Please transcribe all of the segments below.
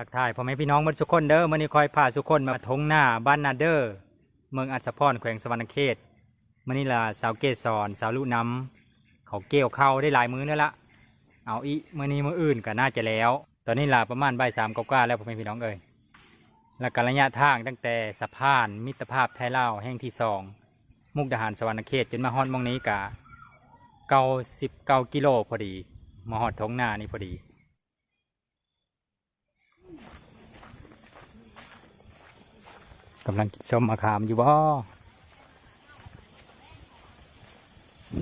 ทักทายพ่อแม่พี่น้องมดทุกคนเด้อมื่อนี้คอยพาทุกคนมาทงหน้าบ้านนาเดอร์เมืองอัศพรแขวงสวรรณเขตมื่อนี้ล่ะสาวเกศรสาวลุน้ำเขาเกี่ยวเข้าได้หลายมื้อแล้วละเอาอีมื่อนี้มื้ออื่นก็น่าจะแล้ว ตอนนี้ล่ะประมาณบ่ายสามกว่าแล้วพ่อแม่พี่น้องเอ้ยและการระยะทางตั้งแต่สะพานมิตรภาพไทยลาแห่งที่สองมุกดาหารสวรรณเขตจนมาฮอดมองนี้กะเก้าสิบเก้ากิโลพอดีมาฮอดทงหน้านี่พอดี กำลังกินส้มมะขามอยู่บ่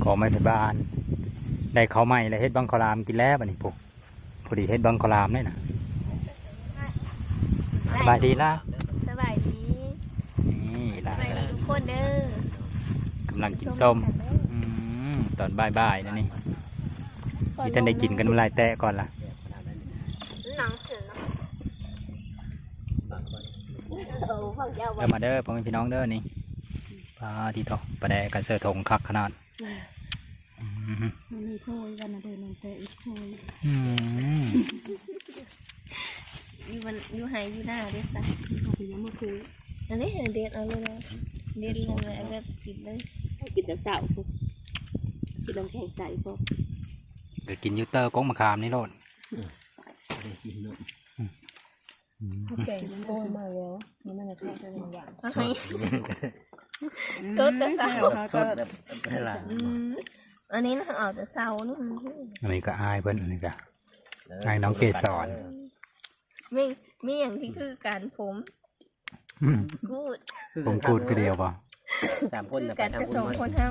ขอไม่ไปบ้าน ได้เขาวใหม่แล้วเฮ็ดบังคลามกินแล้วบัดนี้พวกพอดีเฮ็ดบังคลามนี่นะสบายดีล่ะสบายดีนี่ล่ะสบายดีทุกคนเด้อกำลังกินส้มอืมตอนบ่ายๆนะนี่ที่ท่านได้กินกันเมื่อไรแตะก่อนล่ะ หนังเสือเนาะเออ ฟังเจ้าเด้อมาเด้อพ่อแม่พี่น้องเด้อนี่ปลาที่ทอปลาแดกกันเสือทงคักขนาดอืมมันมีโพยวันน่ะเดินลงแต่อีกโพยอืมอยู่มันอยู่ไหอยู่หน้าเด็ดซะเอาไปยังมาคุยอันนี้เด็ดเอาเลยนะเด็ดเลยเอาแบบติดเลยให้กินแต่เสาพวกกินน้ำแข็งใสพวกเดี๋ยวกินยูเตอร์ก้งมะขามนี่โลดเขาแกงโอ้มาแล้วนี่มันจะแค่ตัวอย่างเอาให้จดแต่เสาก็อืมอันนี้นะเอาแต่เสานี่อันนี้ก็อายเพิ่นอันนี้ก็ให้น้องเกสรมีมีอย่างที่คือการผมกูดผมพูดก็เดียวป่ะสามคนอจะไปการทางเป็นบุญสมคนเท่า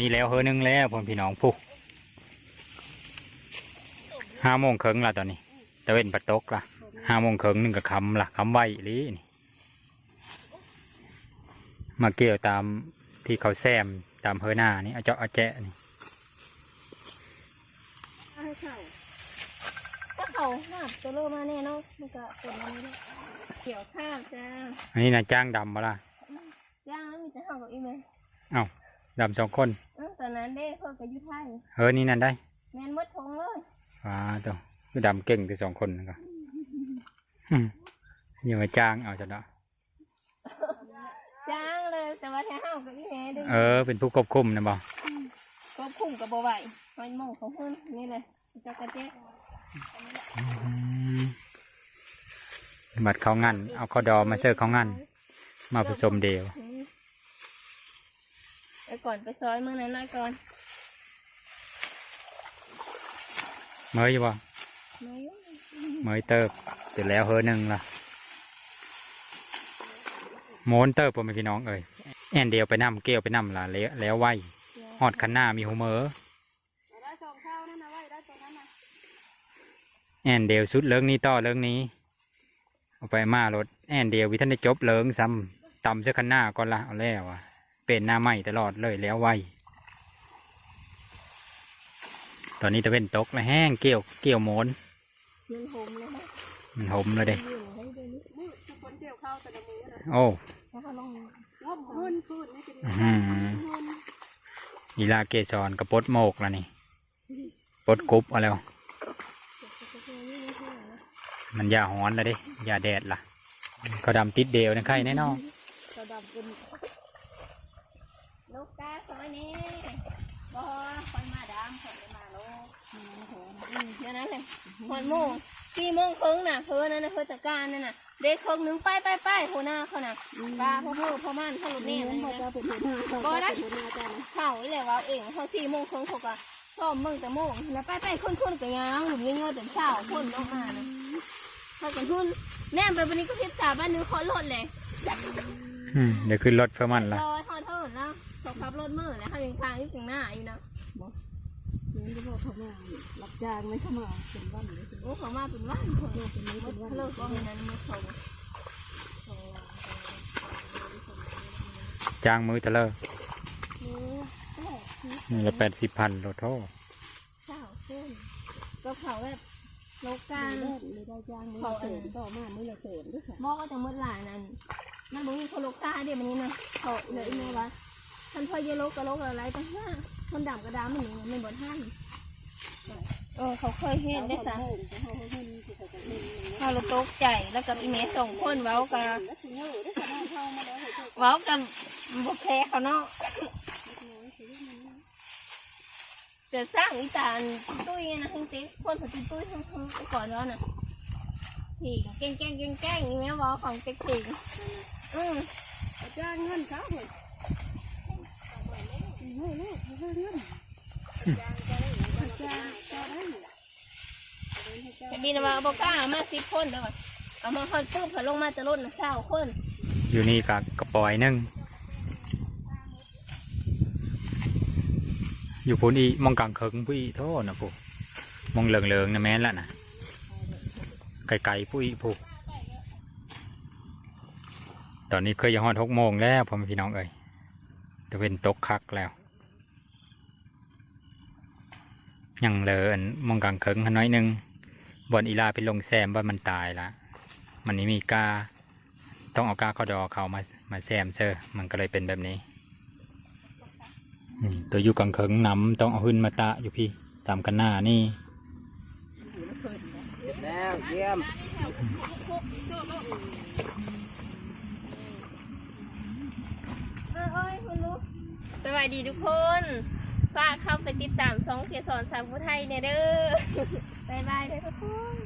นี้แล้วเฮอนึงแล้วพ่อพี่น้องผู้ห้าโมงครึ่งละตอนนี้ตะเวนปัดตกละห้าโมงครึ่งหนึ่งกับคำละคำไว้อีหลีนี่มาเกี่ยวตามที่เขาแซมตามเฮอหน้านี่เอาเจาะเอาแจะนี่ให้เข้าถ้าเขาหาบตัวโลมาแน่เนาะมันก็เป็นอันนี้เนาะเกี่ยวข้าวจ้าอันนี้นะจ้างดำมาละย่างแล้วมีแต่เฮากับอีแม่ดำสองคนเอ้าตอ นนั้นเด้เพิ่นก็อยู่ไทยเฮอนี่นั่นได้แม่นหมดทงเลยว้าตัวคือดำเก่งที่สองคนนะก็อืมอย่ามาจ้างเอาจะเนาะจ้างเลยแต่ว่าแท้เฮากับอีแม่เด้เออเป็นผู้ควบคุมนะบอก็พุ่งกับบ่ไหวมันโมงของเพิ่นนี่แหละจักรเจ๊บัดเขางันเอาข้อดอมาเสิร์ฟเขางันมาผสมเดียวอืม ไปก่อนไปซอยมื้อนั้นหน่อยก่อนเมยอยู่บ่มาอยู่เมยเติบเสร็จแล้วเฮอหนึ่งละโมนเติบผมพี่น้องเอ้ยแอนเดียวไปนำเกลียวไปนำละแล้วแล้วไหวหอดคันหน้ามีหูเมอได้สองข้าวนั่นนะไว้ได้ตรงนั้นนะแอนเดียวสุดเลิงนี้ต่อเลิงนี้เอาไปมารถแอนเดียววิท่านได้จบเลิงซ้ำตำเสื้อคันหน้าก่อนละเอาแล้วอะ เป็นหน้าไหมตลอดเลยแล้วไหวตอนนี้ตะเวนตกแล้วแห้งเกี่ยวเกี่ยวโมนมันโหมเลยนะมันหมเลยเด้อยู่ให้เดี๋ยวนี้มือทุกคนเกี่ยวข้าวแต่ละมือนะโอ้แล้วก็ลงร่มพื้นพื้นนี่เป็นอื้อหืออีลาเกสรกับปดโมกแล้วนี่ปดกรุบเอาแล้ว มันยาหอนแล้วเด้ยาแดดล่ะเขาดำติดเดียวนะใครแน่นอน กระดับเป็นลูกกาซอยนี้บ่คนมาดามคนมาโลกอืมเดี๋ยวนั้นเลยหอนโมงสี่โมงครึ่งน่ะเพิ่นนั่นน่ะเพิ่นจัดการนั่นน่ะเด็กครึ่งหนึ่งไปไปไปหัวหน้าเขาน่ะปลาพ่อพ่อพ่อมันพ่อลูกนี่นั่นนะจะเป็นหัวหน้าก็ได้เข้าอีเลยว่าเองเขาสี่โมงครึ่งเขาก็ชอบมึงแต่โมงแล้วไปไปขึ้นขึ้นกับยังหลุมยังเงยแต่เช้าคนออกมานะถ้ากันขึ้นแน่ไปวันนี้ก็เทียบสาบ้านนึงขอรถเลยเดี๋ยวขึ้นรถเพื่อมันละ ขาขับรถมือแล้วเขายังทางอยู่ข้างหน้าอยู่นะนี่ก็บอกเขามารับจ้างไม่เข้ามาเป็นวันเลยโอ้เขามาเป็นว่านคนเป็นนี้เป็นวันเลิกก็มันนั้นมาเขาจ้างมือเทะเลอเนื้อแซ่บนี่ละแปดสิบพันโลโทเช้าขึ้นก็เขาแบบโลกาการรเล่นไม่ได้จ้างไม่เสริมต่อมาไม่เสริมด้วยค่ะหม้อก็จะมืดหลายนั่นนั่นบุ้งเขาโลกาเดี๋ยวมันนี้นะเขาเลยอีเมลว่า ท่านพ่อเยโลกกับโลกอะไรตั้งห้าคนดำกระดำมันนี่มันบนห้างเออเขาเคยเห็นได้จ้ะเขาเห็นที่เขาจะเห็นเขาเลยตกใจแล้วกับอีเมลส่งคนเว้ากับแล้วถึงเยอะได้ขนาดเข้ามาแล้วเหรอเว้ากับบุแพ้เขาเนาะจะสร้างอีตานตุ้ยนะทั้งติ๊กคนผัดตุ้ยทั้งทั้งก่อนแล้วน่ะถี่แกงแกงแกงแกงอีเมลว่าของติ๊กติ๊กอืมจ้างเงินเขาเหรอเฮ้ยลูกเฮ้ยเงิน จ้างจ้างจ้างได้จะบินมาบอกกล้ามาสิบคนเด้อเอามาคอนปุ๊บเขาลงมาจะลดนะเศร้าคนอยู่นี่กับกระปอยนึงอยู่พูนอีมองกลางเคิงผู้อีโทษนะผู้มองเหลืองเหลืองๆนะแม่นละนะไกลๆผู้อีผู้ตอนนี้เคยยังฮอดหกโมงแล้วพ่อม่พี่น้องเอ้ยจะเป็นตกคักแล้ว ยังเหลออันมองกลางเคิงหันน้อยหนึงบอนอีลาไปลงแซมว่ามันตายละมันนี้มีกาต้องเอากาเข้าดอเขามามาแซมเซอร์มันก็เลยเป็นแบบนี้นี่ตัวอยู่กลางเคิงน้ำต้องเอาขึ้นมาตะอยู่พี่ตามกันหน้านี่แล้วเยี่ยมเอ้ยคุณลูกสวัสดีทุกคน ฝากเข้าไปติดตามสองเกสอนสามผู้ไทยเนี่ยเด้อบายบายเลยทุกคน